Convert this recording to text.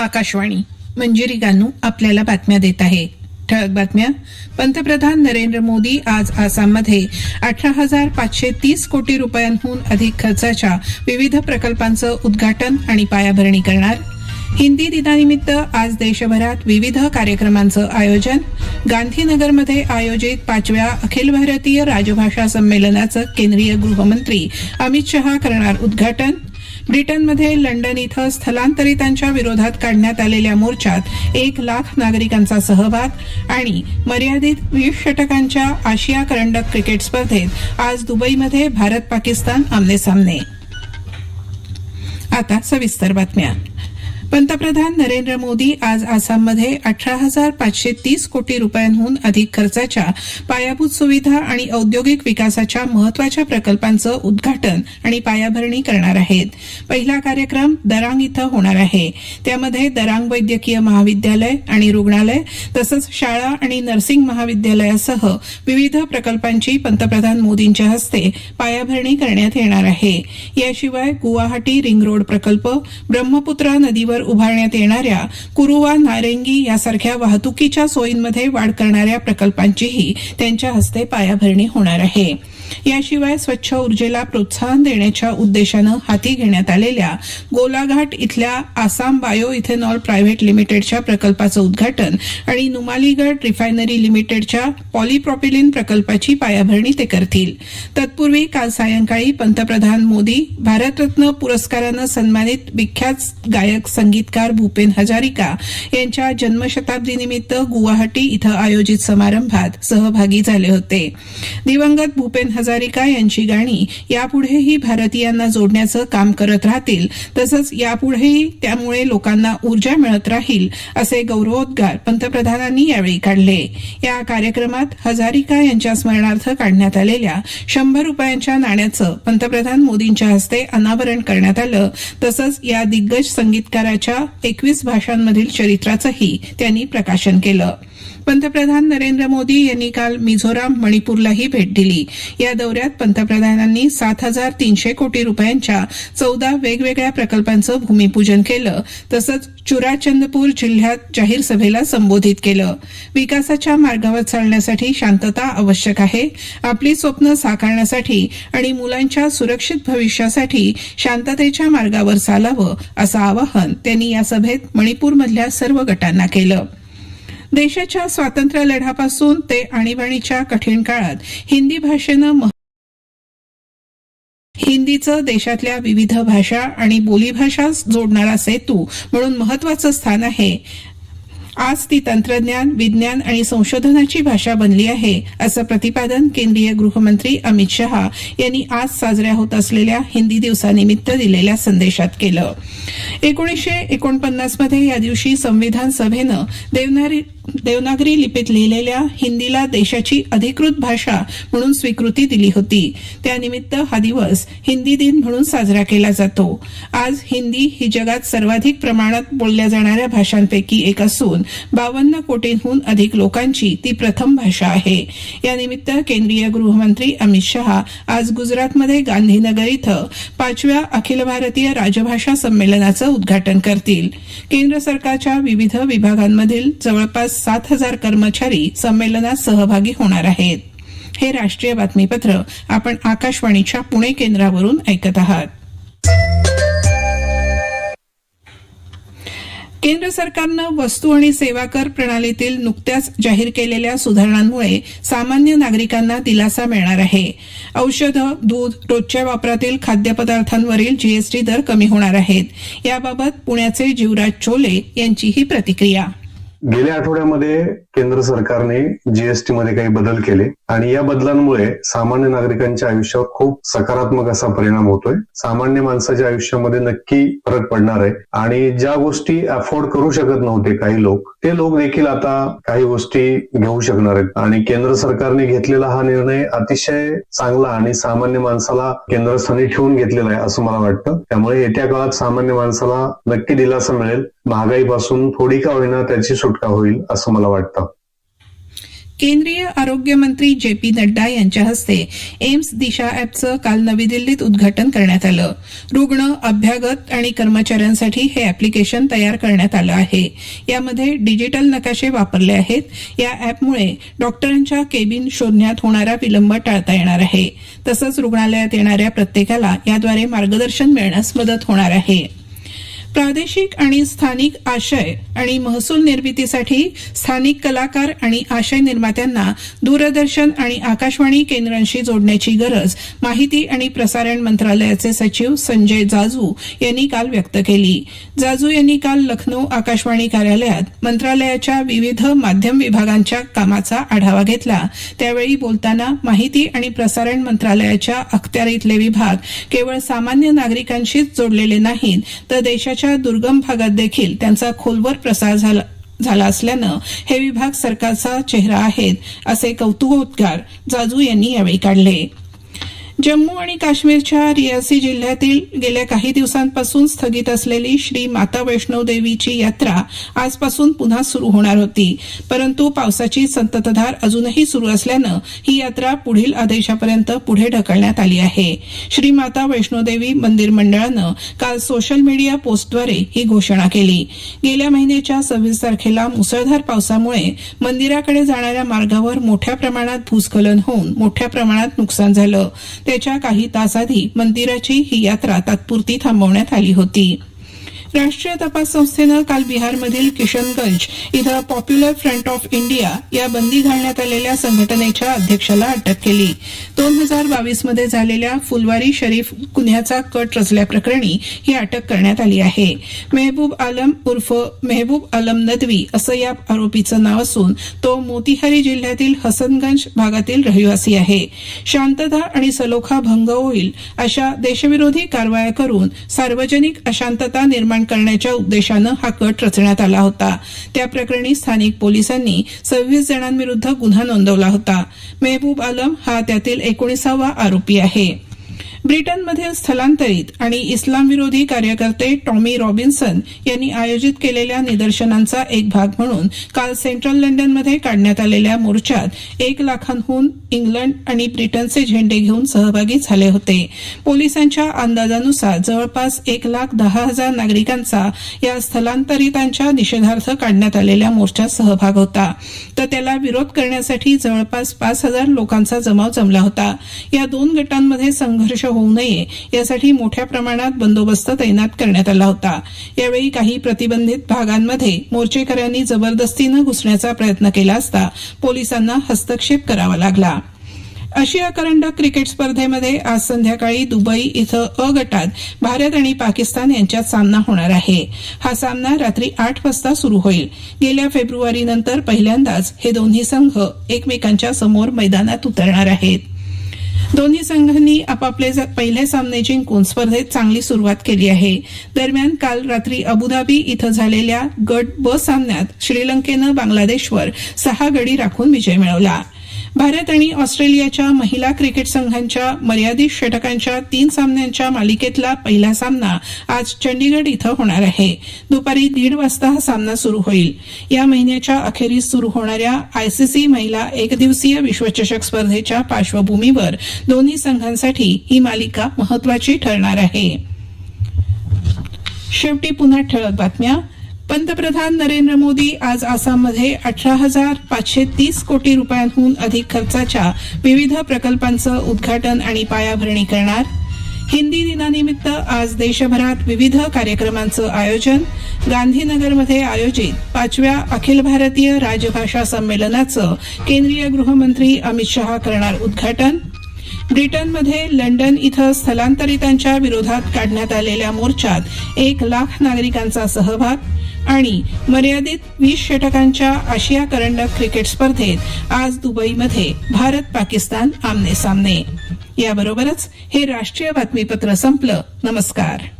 आकाशवाणी. मंजिरी गानू आपल्याला बातम्या देत आहे. ठळक बातम्या. पंतप्रधान नरेंद्र मोदी आज आसाममध्ये अठरा हजार पाचशे तीस कोटी रुपयांहून अधिक खर्चाच्या विविध प्रकल्पांचं उद्घाटन आणि पायाभरणी करणार. हिंदी दिनानिमित्त आज देशभरात विविध कार्यक्रमांचं आयोजन. गांधीनगरमध्ये आयोजित पाचव्या अखिल भारतीय राजभाषा संमेलनाचं केंद्रीय गृहमंत्री अमित शहा करणार उद्घाटन. ब्रिटनमध्ये लंडन इथं स्थलांतरितांच्या विरोधात काढण्यात आलेल्या मोर्चात एक लाख नागरिकांचा सहभाग आणि मर्यादित वीस षटकांच्या आशिया करंडक क्रिकेट स्पर्धेत आज दुबईमध्ये भारत पाकिस्तान आमनेसामने. आता सविस्तर बातम्या. पंतप्रधान नरेंद्र मोदी आज आसाममध्ये अठरा हजार पाचशे तीस कोटी रुपयांहून अधिक खर्चाच्या पायाभूत सुविधा आणि औद्योगिक विकासाच्या महत्त्वाच्या प्रकल्पांचं उद्घाटन आणि पायाभरणी करणार आहेत. पहिला कार्यक्रम दरांग इथं होणार आहे. त्यामध्ये दरांग वैद्यकीय महाविद्यालय आणि रुग्णालय तसंच शाळा आणि नर्सिंग महाविद्यालयासह विविध प्रकल्पांची पंतप्रधान मोदींच्या हस्ते पायाभरणी करण्यात येणार आहे. याशिवाय गुवाहाटी रिंग रोड प्रकल्प ब्रह्मपुत्रा नदीवर मार्गावर उभारण्यात येणाऱ्या कुरुवा नारेंगी यासारख्या वाहतुकीच्या सोयींमध्ये वाढ करणाऱ्या प्रकल्पांचीही त्यांच्या हस्ते पायाभरणी होणार आहे. याशिवाय स्वच्छ ऊर्जेला प्रोत्साहन देण्याच्या उद्देशानं हाती घेण्यात आलेल्या गोलाघाट इथल्या आसाम बायो इथेनॉल प्रायव्हेट लिमिटेडच्या प्रकल्पाचं उद्घाटन आणि नुमालीगड रिफायनरी लिमिटेडच्या पॉलीप्रॉपिलिन प्रकल्पाची पायाभरणी ते करतील. तत्पूर्वी काल सायंकाळी पंतप्रधान मोदी भारतरत्न पुरस्कारानं सन्मानित विख्यात गायक संगीतकार भूपेन हजारिका यांच्या जन्मशताब्दीनिमित्त गुवाहाटी इथं आयोजित समारंभात सहभागी झाले होते. दिवंगत भूपेन हजारिका यांची गाणी यापुढेही भारतीयांना जोडण्याचं काम करत राहतील तसंच यापुढेही त्यामुळे लोकांना ऊर्जा मिळत राहील असे गौरवोद्गार पंतप्रधानांनी यावेळी काढले. या कार्यक्रमात हजारिका यांच्या स्मरणार्थ काढण्यात आलेल्या शंभर रुपयांच्या नाण्याचं पंतप्रधान मोदींच्या हस्ते अनावरण करण्यात आलं तसंच या दिग्गज संगीतकाराच्या एकवीस भाषांमधील चरित्राचंही त्यांनी प्रकाशन केलं. पंतप्रधान नरेंद्र मोदी यांनी काल मिझोराम मणिपूरलाही भेट दिली. या दौऱ्यात पंतप्रधानांनी सात हजार तीनशे कोटी रुपयांच्या चौदा वेगवेगळ्या प्रकल्पांचं भूमिपूजन केलं तसंच चुराचंदपूर जिल्ह्यात जाहीर सभेला संबोधित केलं. विकासाच्या मार्गावर चालण्यासाठी शांतता आवश्यक आहे आपली स्वप्न साकारण्यासाठी आणि मुलांच्या सुरक्षित भविष्यासाठी शांततेच्या मार्गावर चालावं असं आवाहन त्यांनी या सभेत मणिपूरमधल्या सर्व गटांना केलं. देशाच्या स्वातंत्र्य लढ्यापासून ते आणीबाणीच्या कठीण काळात हिंदी भाषेनं मह- हिंदीचं देशातल्या विविध भाषा आणि बोलीभाषा जोडणारा सेतू म्हणून महत्वाचं स्थान आहे. आज ती तंत्रज्ञान विज्ञान आणि संशोधनाची भाषा बनली आहे असं प्रतिपादन केंद्रीय गृहमंत्री अमित शहा यांनी आज साजऱ्या होत असलेल्या हिंदी दिवसानिमित्त दिलेल्या संदेशात केलं. एकोणीसशे एकोणपन्नासमध्ये या दिवशी संविधान सभेनं देवनारी देवनागरी लिपीत लिहिलेल्या हिंदीला देशाची अधिकृत भाषा म्हणून स्वीकृती दिली होती. त्यानिमित्त हा दिवस हिंदी दिन म्हणून साजरा केला जातो. आज हिंदी ही जगात सर्वाधिक प्रमाणात बोलल्या जाणाऱ्या भाषांपैकी एक असून बावन्न कोटींहून अधिक लोकांची ती प्रथम भाषा आहे. यानिमित्त केंद्रीय गृहमंत्री अमित शहा आज गुजरातमध्ये गांधीनगर इथं पाचव्या अखिल भारतीय राजभाषा संमेलनाचं उद्घाटन करतील. केंद्र सरकारच्या विविध विभागांमधील जवळपास सात हजार कर्मचारी संमेलनात सहभागी होणार आहेत. हे राष्ट्रीय बातमीपत्र आपण आकाशवाणीच्या पुणे केंद्रावरून ऐकत आहात. केंद्र सरकारनं वस्तू आणि सेवा कर प्रणालीतील नुकत्याच जाहीर केलेल्या सुधारणांमुळे सामान्य नागरिकांना दिलासा मिळणार आहे. औषधं दूध रोजच्या वापरातील खाद्यपदार्थांवरील जीएसटी दर कमी होणार आहेत. याबाबत पुण्याचे जीवराज चोले यांची ही प्रतिक्रिया. गेल्या आठवड्यामध्ये केंद्र सरकारने जीएसटी मध्ये काही बदल केले आणि या बदलांमुळे सामान्य नागरिकांच्या आयुष्यावर खूप सकारात्मक असा परिणाम होतोय. सामान्य माणसाच्या आयुष्यामध्ये नक्की फरक पडणार आहे. आणि ज्या गोष्टी अफोर्ड करू शकत नव्हते काही लोक ते लोक देखील आता काही गोष्टी घेऊ शकणार आहेत. आणि केंद्र सरकारने घेतलेला हा निर्णय अतिशय चांगला आणि सामान्य माणसाला केंद्रस्थानी ठेवून घेतलेला आहे असं मला वाटतं. त्यामुळे येत्या काळात सामान्य माणसाला नक्की दिलासा मिळेल. महागाईपासून थोडी का होईना त्याची सुटका होईल असं मला वाटतं. केंद्रीय आरोग्य मंत्री जे पी नड्डा यांच्या हस्ते एम्स दिशा ऍपचं काल नवी दिल्लीत उद्घाटन करण्यात आलं. रुग्ण अभ्यागत आणि कर्मचाऱ्यांसाठी हे अॅप्लिकेशन तयार करण्यात आलं आहे. यामध्ये डिजिटल नकाशे वापरले आहेत. या ऍपमुळे डॉक्टरांच्या केबिन शोधण्यात होणारा विलंब टाळता येणार आहे. तसंच रुग्णालयात येणाऱ्या प्रत्येकाला याद्वारे मार्गदर्शन मिळण्यास मदत होणार आहे. प्रादेशिक आणि स्थानिक आशय आणि महसूल निर्मितीसाठी स्थानिक कलाकार आणि आशय निर्मात्यांना दूरदर्शन आणि आकाशवाणी केंद्रांशी जोडण्याची गरज माहिती आणि प्रसारण मंत्रालयाचे सचिव संजय जाजू यांनी काल व्यक्त केली. जाजू यांनी काल लखनौ आकाशवाणी कार्यालयात मंत्रालयाच्या विविध माध्यम विभागांच्या कामाचा आढावा घेतला. त्यावेळी बोलताना माहिती आणि प्रसारण मंत्रालयाच्या अखत्यारीतले विभाग केवळ सामान्य नागरिकांशीच जोडलेले नाहीत तर देशाच्या दुर्गम भागात देखील त्यांचा खोलवर प्रसार झाला झाला असल्यानं हे विभाग सरकारचा चेहरा आहेत असे कौतुकोद्गार जाजू यांनी यावेळी काढले. जम्मू आणि काश्मीरच्या रियासी जिल्ह्यातील गेल्या काही दिवसांपासून स्थगित असलेली श्री माता वैष्णव देवीची यात्रा आजपासून पुन्हा सुरू होणार होती. परंतु पावसाची संततधार अजूनही सुरू असल्यानं ही यात्रा पुढील आदेशापर्यंत पुढे ढकलण्यात आली आहे. श्री माता वैष्णो देवी मंदिर मंडळानं काल सोशल मीडिया पोस्टद्वारे ही घोषणा केली. गेल्या महिन्याच्या सव्वीस तारखेला मुसळधार पावसामुळे मंदिराकडे जाणाऱ्या मार्गावर मोठ्या प्रमाणात भूस्खलन होऊन मोठ्या प्रमाणात नुकसान झालं. त्याच्या काही तास आधी मंदिराची ही यात्रा तात्पुरती थांबवण्यात आली होती. राष्ट्रीय तपास संस्थेनं काल बिहारमधील किशनगंज इथं पॉप्युलर फ्रंट ऑफ इंडिया या बंदी घालण्यात आलेल्या संघटनेच्या अध्यक्षाला अटक केली. दोन हजार बावीसमध्ये झालेल्या फुलवारी शरीफ गुन्ह्याचा कट रचल्याप्रकरणी ही अटक करण्यात आली आहे. मेहबूब आलम उर्फ मेहबूब आलम नदवी असं या आरोपीचं नाव असून तो मोतीहारी जिल्ह्यातील हसनगंज भागातील रहिवासी आहे. शांतता आणि सलोखा भंग होईल अशा देशविरोधी कारवाया करून सार्वजनिक अशांतता निर्माण करण्याच्या उद्देशानं हा कट रचण्यात आला होता. त्या प्रकरणी स्थानिक पोलिसांनी सव्वीस जणांविरुद्ध गुन्हा नोंदवला होता. मेहबूब आलम हा त्यातील एकोणीसावा आरोपी आहे. ब्रिटनमधील स्थलांतरित आणि इस्लामविरोधी कार्यकर्ते टॉमी रॉबिन्सन यांनी आयोजित केलेल्या निदर्शनांचा एक भाग म्हणून काल सेंट्रल लंडनमध्ये काढण्यात आलेल्या मोर्चात एक लाखांहून इंग्लंड आणि ब्रिटनचे झेंडे घेऊन सहभागी झाले होते. पोलिसांच्या अंदाजानुसार जवळपास एक लाख दहा हजार नागरिकांचा या स्थलांतरितांच्या निषेधार्थ काढण्यात आलेल्या मोर्चात सहभाग होता. तर त्याला विरोध करण्यासाठी जवळपास पाच हजार लोकांचा जमाव जमला होता. या दोन गटांमध्ये संघर्ष होऊ होऊ नये यासाठी मोठ्या प्रमाणात बंदोबस्त तैनात करण्यात आला होता. यावेळी काही प्रतिबंधित भागांमध्ये मोर्चेकऱ्यांनी जबरदस्तीनं घुसण्याचा प्रयत्न केला असता पोलिसांना हस्तक्षेप करावा लागला. आशिया करंडक क्रिकेट स्पर्धेमध्ये आज संध्याकाळी दुबई इथं अ गटात भारत आणि पाकिस्तान यांच्यात सामना होणार आहे. हा सामना रात्री आठ वाजता सुरू होईल. गेल्या फेब्रुवारीनंतर पहिल्यांदाच हे दोन्ही संघ एकमेकांच्या समोर मैदानात उतरणार आहेत. दोन्ही संघांनी आपापले पहिले सामने जिंकून स्पर्धेत चांगली सुरुवात केली आहे. दरम्यान काल रात्री अबुधाबी इथं झालेल्या गट ब सामन्यात श्रीलंकेनं बांगलादेशवर सहा गडी राखून विजय मिळवला. भारत आणि ऑस्ट्रेलियाच्या महिला क्रिकेट संघांच्या मर्यादित षटकांच्या तीन सामन्यांच्या मालिकेतला पहिला सामना आज चंडीगड इथं होणार आहे. दुपारी दीड वाजता हा सामना सुरू होईल. या महिन्याच्या अखेरीस सुरू होणाऱ्या आयसीसी महिला एकदिवसीय विश्वचषक स्पर्धेच्या पार्श्वभूमीवर दोन्ही संघांसाठी ही मालिका महत्वाची ठरणार आहे. शेवटी पुन्हा ठळक बातम्या. पंतप्रधान नरेंद्र मोदी आज आसाममध्ये अठरा हजार पाचशे तीस कोटी रुपयांहून अधिक खर्चाच्या विविध प्रकल्पांचं उद्घाटन आणि पायाभरणी करणार. हिंदी दिनानिमित्त आज देशभरात विविध कार्यक्रमांचं आयोजन. गांधीनगरमध्ये आयोजित पाचव्या अखिल भारतीय राजभाषा संमेलनाचं केंद्रीय गृहमंत्री अमित शहा करणार उद्घाटन. ब्रिटनमध्ये लंडन इथं स्थलांतरितांच्या विरोधात काढण्यात आलेल्या मोर्चात एक लाख नागरिकांचा सहभाग. आणि मर्यादित वीस षटकांच्या आशिया करंडक क्रिकेट स्पर्धेत आज दुबईमध्ये भारत पाकिस्तान आमने सामने. याबरोबरच हे राष्ट्रीय बातमीपत्र संपलं. नमस्कार.